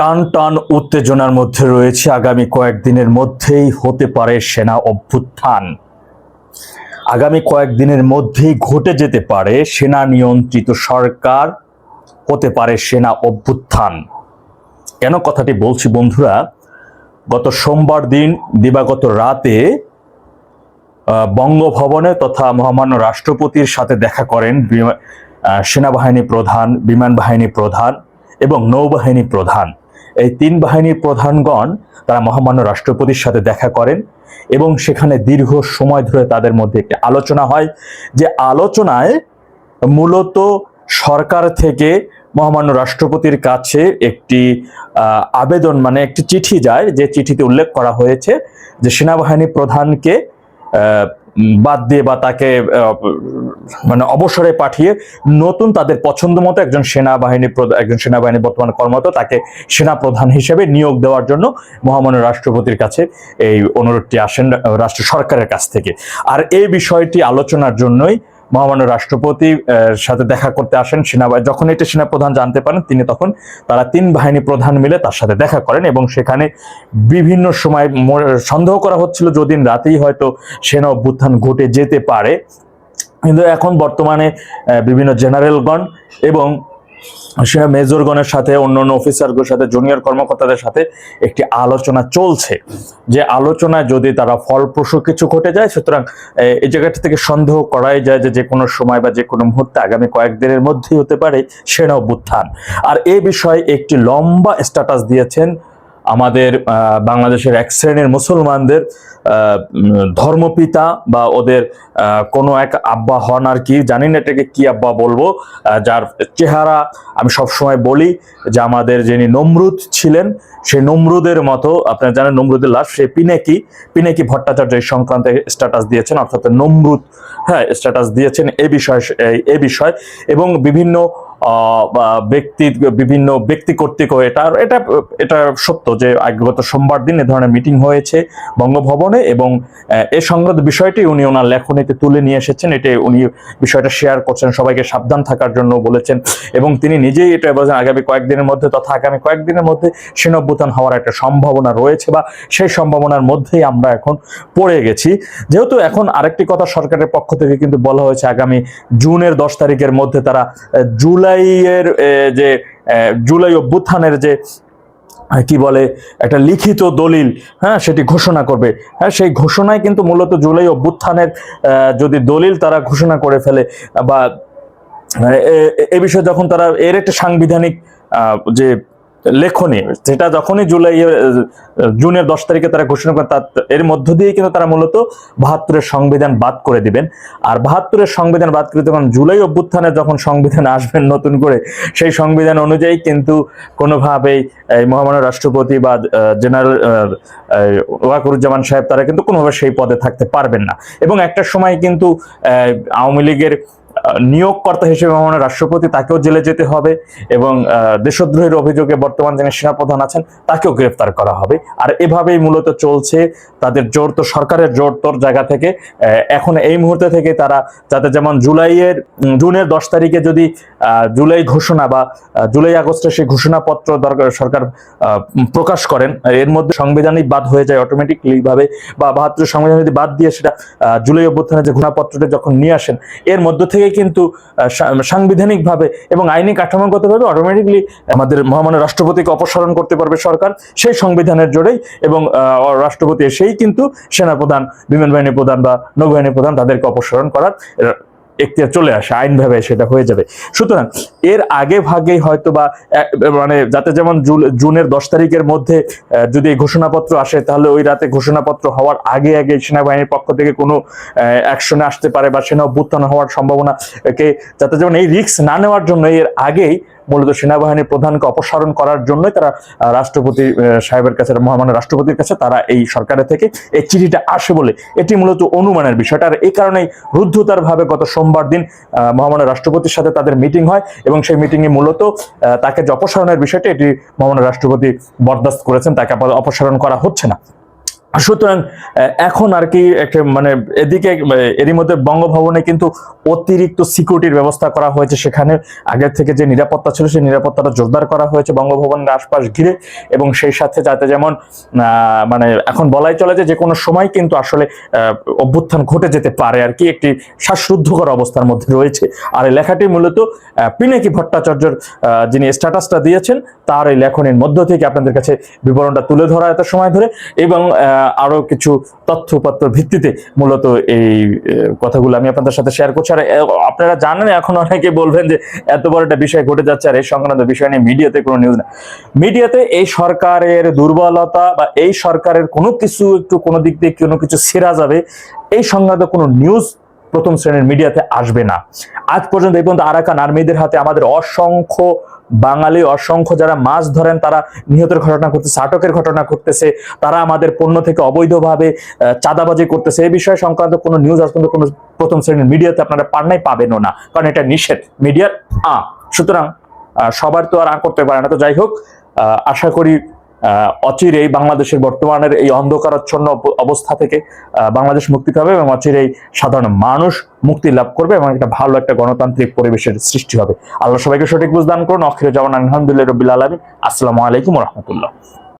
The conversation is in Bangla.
টান টান উত্তেজনার মধ্যে রয়েছে। আগামী কয়েকদিনের মধ্যেই হতে পারে সেনা অভ্যুত্থান। আগামী কয়েকদিনের মধ্যেই ঘটে যেতে পারে সেনা নিয়ন্ত্রিত সরকার, হতে পারে সেনা অভ্যুত্থান। কেন কথাটি বলছি বন্ধুরা? গত সোমবার দিন, দিবাগত রাতে বঙ্গভবনে তথা মহামান্য রাষ্ট্রপতির সাথে দেখা করেন সেনাবাহিনী প্রধান, বিমান বাহিনী প্রধান এবং নৌবাহিনী প্রধান। এই তিন বাহিনীর প্রধানগণ তারা মহামান্য রাষ্ট্রপতির সাথে দেখা করেন এবং সেখানে দীর্ঘ সময় ধরে তাদের মধ্যে একটি আলোচনা হয় যে আলোচনায় মূলত সরকার থেকে মহামান্য রাষ্ট্রপতির কাছে একটি আবেদন মানে একটি চিঠি যায় যে চিঠিতে উল্লেখ করা হয়েছে যে সেনাবাহিনী প্রধানকে বাদ দিয়ে বা তাকে মানে অবসরে পাঠিয়ে নতুন তাদের পছন্দ মতো একজন সেনাবাহিনী একজন সেনাবাহিনী বর্তমান কর্মরত, তাকে সেনা প্রধান হিসেবে নিয়োগ দেওয়ার জন্য মহামান্য রাষ্ট্রপতির কাছে এই অনুরোধটি আসেন, রাষ্ট্র সরকারের কাছ থেকে। আর এই বিষয়টি আলোচনার জন্যই মহামান্য রাষ্ট্রপতি সাথে দেখা করতে আসেন সেনাবাহিনী যখন এটা সেনাপ্রধান জানতে পারেন, তিনি তখন তারা তিন বাহিনী প্রধান মিলে তার সাথে দেখা করেন এবং সেখানে বিভিন্ন সময় সন্দেহ করা হচ্ছিল যদি রাতেই হয়তো সেনা অভ্যুত্থান ঘটে যেতে পারে। কিন্তু এখন বর্তমানে বিভিন্ন জেনারেলগণ এবং সেনা মেজরগণের সাথে, অন্যান্য অন্য অফিসারগুলোর সাথে জুনিয়র কর্মকর্তাদের সাথে একটি আলোচনা চলছে। যে আলোচনায় যদি তারা ফলপ্রসূ কিছু ঘটে যায়, সুতরাং এই জায়গাটা থেকে সন্দেহ করাই যায় যে যে কোনো সময় বা যে কোনো মুহূর্তে আগামী কয়েকদিনের মধ্যেই হতে পারে সেনা অভ্যুত্থান। আর এ বিষয়ে একটি লম্বা স্ট্যাটাস দিয়েছেন আমাদের বাংলাদেশের এক শ্রেণির মুসলমানদের ধর্মপিতা বা ওদের কোনো এক আব্বা হন আর কি, জানি না এটাকে কি আব্বা বলব যার চেহারা আমি সবসময় বলি যে আমাদের যিনি নমরুদ ছিলেন সেই নমরুদের মতো, আপনারা জানেন নমরুদের লাশ, সে পিনেকি পিনেকি ভট্টাচার্য এই সংক্রান্তে স্ট্যাটাস দিয়েছেন, অর্থাৎ নমরুদ হ্যাঁ স্ট্যাটাস দিয়েছেন এ বিষয় এ বিষয়, এবং বিভিন্ন ব্যক্তি বিভিন্ন ব্যক্তি কর্তৃক হয়ে এটা এটা এটা সত্য যে গত সোমবার দিন এ ধরনের মিটিং হয়েছে বঙ্গভবনে এবং এ সংক্রান্ত বিষয়টি উনি ওনার লেখনীতে তুলে নিয়ে এসেছেন। এটা উনি বিষয়টা শেয়ার করছেন সবাইকে সাবধান থাকার জন্য বলেছেন এবং তিনি নিজেই এটা বলেছেন আগামী কয়েকদিনের মধ্যে তথা আগামী কয়েকদিনের মধ্যে সেনভ্যুত্থান হওয়ার একটা সম্ভাবনা রয়েছে বা সেই সম্ভাবনার মধ্যেই আমরা এখন পড়ে গেছি। যেহেতু এখন আরেকটি কথা সরকারের পক্ষ থেকে কিন্তু বলা হয়েছে আগামী জুনের দশ তারিখের মধ্যে তারা আহ, জুলাইয়ের যে জুলাই অভ্যুত্থানের যে কি বলে, একটা লিখিত দলিল হ্যাঁ সেটি ঘোষণা করবে। হ্যাঁ সেই ঘোষণায় কিন্তু মূলত জুলাই অভ্যুত্থানের যদি দলিল তারা ঘোষণা করে ফেলে, বা, এ বিষয়ে যখন তারা, এর একটা সাংবিধানিক যে লেখনী সেটা যখনই জুলাই জুনের দশ তারিখে তারা ঘোষণা করেন তার, এর মধ্য দিয়ে কিন্তু তারা মূলত বাহাত্তরের সংবিধান বাদ করে দিবেন। আর বাহাত্তরের সংবিধান বাদ করে তখন জুলাই অভ্যুত্থানে যখন সংবিধান আসবেন নতুন করে, সেই সংবিধান অনুযায়ী কিন্তু কোনোভাবেই মহামান্য রাষ্ট্রপতি বা জেনারেল ওয়াকুরুজ্জামান সাহেব তারা কিন্তু কোনোভাবে সেই পদে থাকতে পারবেন না। এবং একটা সময় কিন্তু আওয়ামী লীগের নিয়োগকর্তা হিসেবে মহামান্য রাষ্ট্রপতি, তাকেও জেলে যেতে হবে এবং দেশদ্রোহের অভিযোগে বর্তমান যিনি সেনাপ্রধান আছেন, তাকেও গ্রেফতার করা হবে। আর এভাবেই মূলত চলছে তাদের জোর তো, সরকারের জোর তোর জায়গা থেকে। এখন এই মুহূর্তে থেকে তারা যাতে যেমন জুলাইয়ের জুনের দশ তারিখে যদি জুলাই ঘোষণা বা জুলাই আগস্টে সেই ঘোষণাপত্র দরকার, সরকার প্রকাশ করেন, এর মধ্যে সাংবিধানিক বাদ হয়ে যায় অটোমেটিকলি ভাবে বা বাহাত্তর সংবিধান যদি বাদ দিয়ে সেটা জুলাই অভ্যুত্থানের যে ঘোষণাপত্রটা যখন নিয়ে আসেন, এর মধ্য থেকে কিন্তু সাংবিধানিকভাবে এবং আইনি কাঠামোগতভাবে অটোমেটিকলি আমাদের মহামান্য রাষ্ট্রপতিকে অপসারণ করতে পারবে সরকার। সেই সংবিধানের জোরেই এবং রাষ্ট্রপতি এসেই কিন্তু সেনাপ্রধান বিমান বাহিনী প্রধান বা নৌবাহিনী প্রধান তাদেরকে অপসারণ করার এখতিয়ার চলে আসে, আইনভাবে সেটা হয়ে যাবে। সুতরাং এর আগে ভাগেই হয়তো বা মানে যাতে যেমন জুনের দশ তারিখের মধ্যে যদি ঘোষণাপত্র আসে, তাহলে ওই রাতে ঘোষণাপত্র হওয়ার আগে আগে সেনাবাহিনীর পক্ষ থেকে কোনো অ্যাকশনে আসতে পারে বা সেনা অভ্যুত্থান হওয়ার সম্ভাবনাকে, যাতে যেমন এই রিস্ক না নেওয়ার জন্য এর আগেই মূলত সেনাবাহিনীর প্রধানকে অপসারণ করার জন্যই তারা রাষ্ট্রপতি সাহেবের কাছে, মহামান্য রাষ্ট্রপতির কাছে তারা এই সরকারের থেকে এই চিঠিটা আসে বলে এটি মূলত অনুমানের বিষয়টা। আর এই কারণেই রুদ্ধতার ভাবে গত সোমবার দিন মহামান্য রাষ্ট্রপতির সাথে তাদের মিটিং হয় এবং সেই মিটিংয়ে মূলত তাকে যে অপসারণের বিষয়টা এটি মহামান্য রাষ্ট্রপতি বরদাস্ত করেছেন, তাকে অপসারণ করা হচ্ছে না। সুতরাং এখন আর কি একটা মানে এদিকে এরই মধ্যে বঙ্গভবনে কিন্তু অতিরিক্ত সিকিউরিটির ব্যবস্থা করা হয়েছে সেখানে। আগের থেকে যে নিরাপত্তা ছিল, সেই নিরাপত্তাটা জোরদার করা হয়েছে বঙ্গভবনের আশপাশ ঘিরে এবং সেই সাথে যাতে যেমন মানে এখন বলাই চলে যে কোনো সময় কিন্তু আসলে অভ্যুত্থান ঘটে যেতে পারে আর কি। একটি শ্বাসরুদ্ধকর অবস্থার মধ্যে রয়েছে। আর এই লেখাটি মূলত পিনাকি ভট্টাচার্যর যিনি স্ট্যাটাসটা দিয়েছেন, তার এই লেখনের মধ্য থেকে আপনাদের কাছে বিবরণটা তুলে ধরা এত সময় ধরে এবং আরও কিছু তথ্যপত্র ভিত্তিতে মূলত এই কথাগুলো আমি আপনাদের সাথে শেয়ার করছি। আর আপনারা জানেন, এখন অনেকে বলবেন যে এত বড় একটা বিষয় ঘটে যাচ্ছে আর এই সংক্রান্ত বিষয় নিয়ে মিডিয়াতে কোনো নিউজ না। মিডিয়াতে এই সরকারের দুর্বলতা বা এই সরকারের কোনো কিছু একটু কোনো দিক দিয়ে কোনো কিছু সেরা যাবে, এই সংক্রান্ত কোনো নিউজ প্রথম শ্রেণির মিডিয়াতে আসবে না। আজ পর্যন্ত এই পর্যন্ত আরাকান আর্মিদের হাতে আমাদের অসংখ্য বাঙালি, অসংখ্য যারা মাছ ধরেন, তারা নিহতের ঘটনা করতেছে আটকের ঘটনা ঘটতেছে, তারা আমাদের পণ্য থেকে অবৈধভাবে চাঁদাবাজি করতেছে। এই বিষয়ে সংক্রান্ত কোনো নিউজ আজ পর্যন্ত কোনো প্রথম শ্রেণির মিডিয়াতে আপনারা পান্নাই পাবেনও না। কারণ এটা নিষেধ। মিডিয়ার আ। সুতরাং সবার তো আর আ করতে পারে না। তো যাই হোক আশা করি অচিরেই বাংলাদেশের বর্তমানের এই অন্ধকারাচ্ছন্ন অব- অবস্থা থেকে বাংলাদেশ মুক্তি পাবে এবং অচিরেই সাধারণ মানুষ মুক্তি লাভ করবে এবং একটা ভালো একটা গণতান্ত্রিক পরিবেশের সৃষ্টি হবে। আল্লাহ সবাইকে সঠিক বুঝদান করুন। অখিরে জামান আলহামদুলিল্লাহ রবিল আলমী আসসালামু আলাইকুম রহমতুল্লাহ।